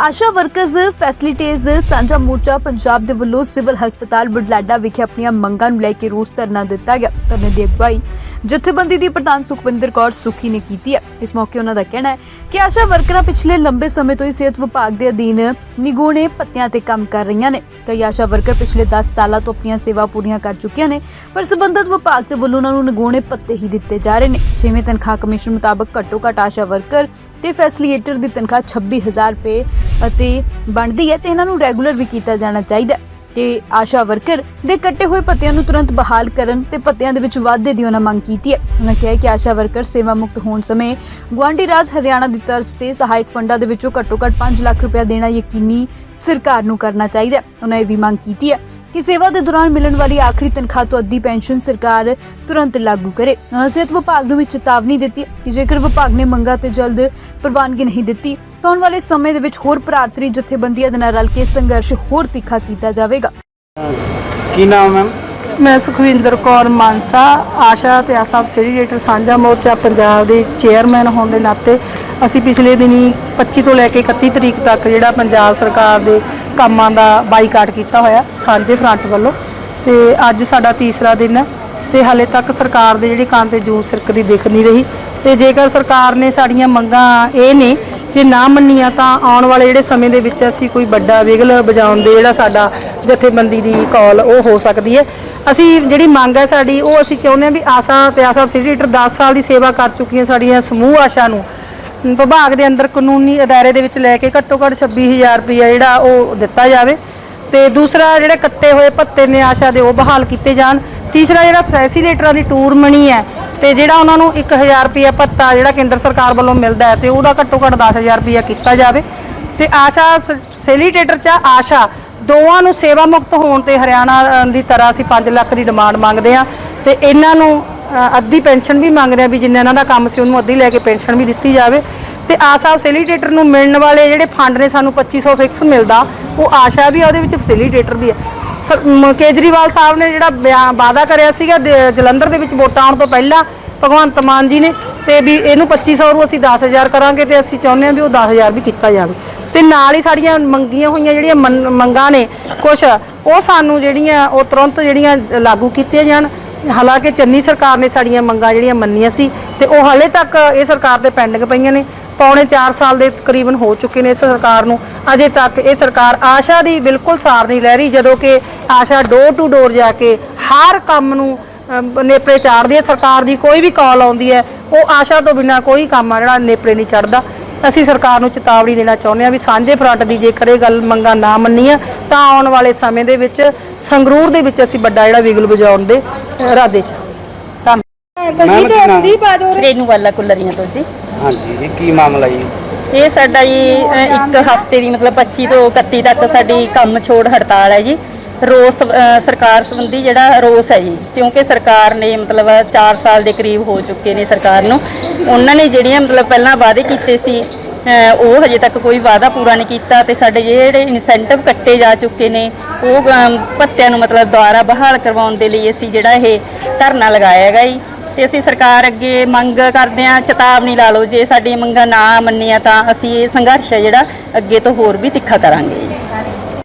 ਆਸ਼ਾ workers facilities ਸਾਂਝਾ ਮੋਰਚਾ ਪੰਜਾਬ ਦੇ ਵੱਲੋਂ ਸਿਵਲ ਹਸਪਤਾਲ ਬੁਢਲਾਡਾ ਵਿਖੇ ਆਪਣੀਆਂ ਮੰਗਾਂ ਨੂੰ ਲੈ ਕੇ ਰੋਸ ਧਰਨਾ ਦਿੱਤਾ ਗਿਆ। ਧਰਨੇ ਦੀ ਅਗਵਾਈ ਜਥੇਬੰਦੀ ਦੀ ਪ੍ਰਧਾਨ ਸੁਖਵਿੰਦਰ ਕੌਰ ਸੁਖੀ ਨੇ ਕੀਤੀ ਹੈ। ਇਸ ਮੌਕੇ ਉਹਨਾਂ ਦਾ ਕਹਿਣਾ ਹੈ ਕਿ ਆਸ਼ਾ ਵਰਕਰਾਂ ਪਿਛਲੇ ਲੰਬੇ ਸਮੇਂ ਤੋਂ ਹੀ ਸਿਹਤ ਵਿਭਾਗ ਦੇ ਅਧੀਨ ਨਿਗੂਣੇ ਪੱਤਿਆਂ ਤੇ ਕੰਮ ਕਰ ਰਹੀਆਂ ਨੇ। ਕਈ ਆਸ਼ਾ ਵਰਕਰ ਪਿਛਲੇ 10 ਸਾਲਾਂ ਤੋਂ ਆਪਣੀਆਂ ਸੇਵਾ ਪੂਰੀਆਂ ਕਰ ਚੁੱਕੀਆਂ ਨੇ, ਪਰ ਸਬੰਧਤ ਵਿਭਾਗ ਦੇ ਵੱਲੋਂ ਉਹਨਾਂ ਨੂੰ ਨਿਗੂਣੇ ਪੱਤੇ ਹੀ ਦਿੱਤੇ ਜਾ ਰਹੇ ਨੇ। ਛੇਵੇਂ ਤਨਖਾਹ ਕਮਿਸ਼ਨ ਮੁਤਾਬਕ ਘੱਟੋ ਘੱਟ ਆਸ਼ਾ ਵਰਕਰ ਤੇ ਫੈਸਿਲੀਟੇਟਰ ਦੀ ਤਨਖਾਹ 26000 ਰੁਪਏ ਅਤੇ ਬਣਦੀ ਹੈ ਤੇ ਇਹਨਾਂ ਨੂੰ ਰੈਗੂਲਰ ਵੀ ਕੀਤਾ ਜਾਣਾ ਚਾਹੀਦਾ ਤੇ ਆਸ਼ਾ ਵਰਕਰ ਦੇ ਕੱਟੇ ਹੋਏ ਪੱਤਿਆਂ ਨੂੰ ਤੁਰੰਤ ਬਹਾਲ ਕਰਨ ਤੇ ਪੱਤਿਆਂ ਦੇ ਵਿੱਚ ਵਾਧੇ ਦੀ ਉਹਨਾਂ ਮੰਗ ਕੀਤੀ ਹੈ। ਉਹਨਾਂ ਕਿਹਾ ਕਿ ਆਸ਼ਾ ਵਰਕਰ ਸੇਵਾ ਮੁਕਤ ਹੋਣ ਸਮੇਂ ਗੁਆਂਢੀ ਰਾਜ ਹਰਿਆਣਾ ਦੀ ਤਰਜ਼ ਤੇ ਸਹਾਇਕ ਫੰਡਾਂ ਦੇ ਵਿੱਚੋਂ ਘੱਟੋ ਘੱਟ 5 ਲੱਖ ਰੁਪਏ ਦੇਣਾ ਯਕੀਨੀ ਸਰਕਾਰ ਨੂੰ ਕਰਨਾ ਚਾਹੀਦਾ ਹੈ। ਉਹਨਾਂ ਇਹ ਵੀ ਮੰਗ ਕੀਤੀ ਹੈ ਕਿ ਸੇਵਾ ਦੇ ਦੌਰਾਨ ਮਿਲਣ ਵਾਲੀ ਆਖਰੀ ਤਨਖਾਹ ਤੋਂ ਅੱਧੀ ਪੈਨਸ਼ਨ ਸਰਕਾਰ ਤੁਰੰਤ ਲਾਗੂ ਕਰੇ। ਸਿਹਤ ਵਿਭਾਗ ਨੂੰ ਵੀ ਚੇਤਾਵਨੀ ਦਿੱਤੀ ਕਿ ਜੇਕਰ ਵਿਭਾਗ ਨੇ ਮੰਗਾਂ ਤੇ ਜਲਦ ਪ੍ਰਵਾਨਗੀ ਨਹੀਂ ਦਿੱਤੀ ਤਾਂ ਆਉਣ ਵਾਲੇ ਸਮੇਂ ਦੇ ਵਿੱਚ ਹੋਰ ਪ੍ਰਾਰਥੀ ਜਥੇਬੰਦੀਆਂ ਦੇ ਨਾਲ ਰਲ ਕੇ ਸੰਘਰਸ਼ ਹੋਰ ਤਿੱਖਾ ਕੀਤਾ ਜਾਵੇਗਾ। ਕੀ ਨਾਮ ਹੈ? ਮੈਂ ਸੁਖਵਿੰਦਰ ਕੌਰ ਮਾਨਸਾ ਆਸ਼ਾ ਤੇ ਆਸਾ ਸੈਕਟਰੀ ਸਾਂਝਾ ਮੋਰਚਾ ਪੰਜਾਬ ਦੇ ਚੇਅਰਮੈਨ ਹੋਣ ਦੇ ਨਾਤੇ ਅਸੀਂ ਪਿਛਲੇ ਦਿਨੀ 25 ਤੋਂ ਲੈ ਕੇ 31 ਤਰੀਕ ਤੱਕ ਜਿਹੜਾ ਪੰਜਾਬ ਸਰਕਾਰ ਦੇ ਕੰਮਾਂ ਦਾ ਬਾਈਕਾਟ ਕੀਤਾ ਹੋਇਆ ਸਾਂਝੇ ਫਰੰਟ ਵੱਲੋਂ ਤੇ ਅੱਜ ਸਾਡਾ ਤੀਸਰਾ ਦਿਨ ਹੈ ਤੇ ਹਾਲੇ ਤੱਕ ਸਰਕਾਰ ਦੇ ਜਿਹੜੀ ਕੰਨ ਤੇ ਜੂੰ ਸਿਰਕਦੀ ਦਿਖ ਨਹੀਂ ਰਹੀ ਤੇ ਜੇਕਰ ਸਰਕਾਰ ਨੇ ਸਾਡੀਆਂ ਮੰਗਾਂ ਇਹ ਨੇ ਜੇ ਨਾ ਮੰਨੀਆਂ ਤਾਂ ਆਉਣ ਵਾਲੇ ਜਿਹੜੇ ਸਮੇਂ ਦੇ ਵਿੱਚ ਅਸੀਂ ਕੋਈ ਵੱਡਾ ਵਿਗਲ ਵਜਾਉਣ ਦੇ ਜਿਹੜਾ ਸਾਡਾ ਜਥੇਬੰਦੀ ਦੀ ਕਾਲ ਉਹ ਹੋ ਸਕਦੀ ਹੈ। ਅਸੀਂ ਜਿਹੜੀ ਮੰਗ ਹੈ ਸਾਡੀ ਉਹ ਅਸੀਂ ਚਾਹੁੰਦੇ ਹਾਂ ਵੀ ਆਸਾ ਤੇ ਆਸਾ ਸੈਕਟਰੀ 10 ਸਾਲ ਦੀ ਸੇਵਾ ਕਰ ਚੁੱਕੀਆਂ ਸਾਡੀਆਂ ਸਮੂਹ ਆਸ਼ਾ ਨੂੰ ਵਿਭਾਗ ਦੇ ਅੰਦਰ ਕਾਨੂੰਨੀ ਅਦਾਰੇ ਦੇ ਵਿੱਚ ਲੈ ਕੇ ਘੱਟੋ ਘੱਟ 26000 ਰੁਪਇਆ ਜਿਹੜਾ ਉਹ ਦਿੱਤਾ ਜਾਵੇ। ਤੇ ਦੂਸਰਾ ਜਿਹੜੇ ਕੱਟੇ ਹੋਏ ਭੱਤੇ ਨੇ ਆਸ਼ਾ ਦੇ, ਉਹ ਬਹਾਲ ਕੀਤੇ ਜਾਣ। ਤੀਸਰਾ ਜਿਹੜਾ ਫੈਸੀਲੇਟਰਾਂ ਦੀ ਟੂਰ ਮਣੀ ਹੈ, ਤੇ ਜਿਹੜਾ ਉਹਨਾਂ ਨੂੰ 1000 ਰੁਪਇਆ ਭੱਤਾ ਜਿਹੜਾ ਕੇਂਦਰ ਸਰਕਾਰ ਵੱਲੋਂ ਮਿਲਦਾ ਹੈ, ਤੇ ਉਹਦਾ ਘੱਟੋ ਘੱਟ 10000 ਰੁਪਇਆ ਕੀਤਾ ਜਾਵੇ। ਤੇ ਆਸ਼ਾ ਸੈਲੀਟੇਟਰ ਚ ਆਸ਼ਾ, ਦੋਵਾਂ ਨੂੰ ਸੇਵਾ ਮੁਕਤ ਹੋਣ ਤੇ ਹਰਿਆਣਾ ਦੀ ਤਰ੍ਹਾਂ ਅਸੀਂ 5 ਲੱਖ ਦੀ ਡਿਮਾਂਡ ਮੰਗਦੇ ਆ ਤੇ ਇਹਨਾਂ ਨੂੰ ਅ, ਅੱਧੀ ਪੈਨਸ਼ਨ ਵੀ ਮੰਗਦੇ ਆ ਵੀ ਜਿੰਨਾ ਇਹਨਾਂ ਦਾ ਕੰਮ ਸੀ ਉਹਨੂੰ ਅੱਧੀ ਲੈ ਕੇ ਪੈਨਸ਼ਨ ਵੀ ਦਿੱਤੀ ਜਾਵੇ। ਤੇ ਆਸ਼ਾ ਫੈਸਿਲੀਟੇਟਰ ਨੂੰ ਮਿਲਣ ਵਾਲੇ ਜਿਹੜੇ ਫੰਡ ਨੇ ਸਾਨੂੰ 2500 ਫਿਕਸ ਮਿਲਦਾ ਉਹ ਆਸ਼ਾ ਵੀ ਆ ਉਹਦੇ ਵਿੱਚ ਫੈਸਿਲੀਟੇਟਰ ਵੀ ਹੈ ਸਰ- ਮ- ਕੇਜਰੀਵਾਲ ਸਾਹਿਬ ਨੇ ਜਿਹੜਾ ਬਿਆਨ- ਵਾਅਦਾ ਕਰਿਆ ਸੀਗਾ ਦ- ਜਲੰਧਰ ਦੇ ਵਿੱਚ ਵੋਟਾਂ ਆਉਣ ਤੋਂ ਪਹਿਲਾਂ ਭਗਵੰਤ ਮਾਨ ਜੀ ਨੇ ਤੇ ਵੀ ਇਹਨੂੰ 2500 ਨੂੰ ਅਸੀਂ 10000 ਕਰਾਂਗੇ ਤੇ ਅਸੀਂ ਚਾਹੁੰਦੇ ਹਾਂ ਵੀ ਉਹ 10000 ਵੀ ਕੀਤਾ ਜਾਵੇ। ਤੇ ਨਾਲ ਹੀ ਸਾਡੀਆਂ ਮੰਗੀਆਂ ਹੋਈਆਂ ਜਿਹੜੀਆਂ ਮੰਨ- ਮੰਗਾਂ ਨੇ ਕੁਛ ਉਹ ਸਾਨੂੰ ਜਿਹੜੀਆਂ ਉਹ ਤੁਰੰਤ ਜਿਹੜੀਆਂ ਲਾਗੂ ਕੀਤੀਆਂ ਜਾਣ। ਹਾਲਾਂਕਿ ਚੰਨੀ ਸਰਕਾਰ ਨੇ ਸਾਡੀਆਂ ਮੰਗਾਂ ਜਿਹੜੀਆਂ ਮੰਨੀਆਂ ਸੀ ਤੇ ਉਹ ਹਾਲੇ ਤੱਕ ਇਹ ਸਰਕਾਰ ਦੇ ਪੈਂਡਿੰਗ ਪਈਆਂ ਨੇ। ਪੌਣੇ 4 ਸਾਲ ਦੇ ਤਕਰੀਬਨ ਹੋ ਚੁੱਕੇ ਨੇ ਇਸ ਸਰਕਾਰ ਨੂੰ। ਅਜੇ ਤੱਕ ਇਹ ਸਰਕਾਰ ਆਸ਼ਾ ਦੀ ਬਿਲਕੁਲ ਸਾਰ ਨਹੀਂ ਲੈ ਰਹੀ, ਜਦੋਂ ਕਿ ਆਸ਼ਾ ਡੋਰ ਟੂ ਡੋਰ ਜਾ ਕੇ ਹਰ ਕੰਮ ਨੂੰ ਨੇਪਰੇ ਚਾੜਦੀ ਹੈ। ਸਰਕਾਰ ਦੀ ਕੋਈ ਵੀ ਕਾਲ ਆਉਂਦੀ ਹੈ, ਉਹ ਆਸ਼ਾ ਤੋਂ ਬਿਨਾ ਕੋਈ ਕੰਮ ਆ ਜਿਹੜਾ ਨੇਪਰੇ ਨਹੀਂ ਚੜਦਾ। ਅਸੀਂ ਸਰਕਾਰ ਨੂੰ ਚੇਤਾਵਨੀ ਦੇਣਾ ਚਾਹੁੰਦੇ ਹਾਂ ਵੀ ਸਾਂਝੇ ਫਰੰਟ ਦੀ ਜੇਕਰ ਇਹ ਗੱਲ ਮੰਗਾਂ ਨਾ ਮੰਨੀਆਂ, ਤਾਂ ਆਉਣ ਵਾਲੇ ਸਮੇਂ ਦੇ ਵਿੱਚ ਸੰਗਰੂਰ ਦੇ ਵਿੱਚ ਅਸੀਂ ਵੱਡਾ ਜਿਹੜਾ ਵਿਗਲ ਵਜਾਉਣ ਦੇ ਅ, ਇਰਾਦੇ 'ਚ। ਹਾਂ। ਮੈਮ ਕੀ ਨਾਮ ਰੇਨੂ ਵਾਲਾ ਕੁੱਲਰੀਆਂ ਤੋਂ ਜੀ। ਹਾਂਜੀ ਇਹ ਕੀ ਮਾਮਲਾ ਜੀ? ਇਹ ਸਾਡਾ ਜੀ ਇੱਕ ਹਫ਼ਤੇ ਦੀ ਮਤਲਬ 25 ਤੋਂ 31 ਤੱਕ ਸਾਡੀ ਕੰਮ ਛੋੜ ਹੜਤਾਲ ਹੈ ਜੀ। ਰੋਸ ਸਰਕਾਰ ਸੰਬੰਧੀ ਜਿਹੜਾ ਰੋਸ ਹੈ ਜੀ ਕਿਉਂਕਿ ਸਰਕਾਰ ਨੇ ਮਤਲਬ 4 ਸਾਲ ਦੇ ਕਰੀਬ ਹੋ ਚੁੱਕੇ ਨੇ ਸਰਕਾਰ ਨੂੰ। ਉਹਨਾਂ ਨੇ ਜਿਹੜੀਆਂ ਮਤਲਬ ਪਹਿਲਾਂ ਵਾਅਦੇ ਕੀਤੇ ਸੀ ਉਹ ਹਜੇ ਤੱਕ ਕੋਈ ਵਾਅਦਾ ਪੂਰਾ ਨਹੀਂ ਕੀਤਾ ਤੇ ਸਾਡੇ ਜਿਹੜੇ ਇਨਸੈਂਟਿਵ ਕੱਟੇ ਜਾ ਚੁੱਕੇ ਨੇ ਉਹ ਅ, ਭੱਤਿਆਂ ਨੂੰ ਮਤਲਬ ਦੁਬਾਰਾ ਬਹਾਲ ਕਰਵਾਉਣ ਦੇ ਲਈ ਅਸੀਂ ਜਿਹੜਾ ਇਹ ਧਰਨਾ ਲਗਾਇਆ ਹੈਗਾ ਜੀ। ਤੇ ਅਸੀਂ ਸਰਕਾਰ ਅੱਗੇ ਮੰਗ ਕਰਦੇ ਹਾਂ ਚੇਤਾਵਨੀ ਲਾ ਲਓ ਜੇ ਸਾਡੀ ਮੰਗਾਂ ਨਾ ਮੰਨੀਆਂ ਤਾਂ ਅਸੀਂ ਇਹ ਸੰਘਰਸ਼ ਹੈ ਜਿਹੜਾ ਅੱਗੇ ਤੋਂ ਹੋਰ ਵੀ ਤਿੱਖਾ ਕਰਾਂਗੇ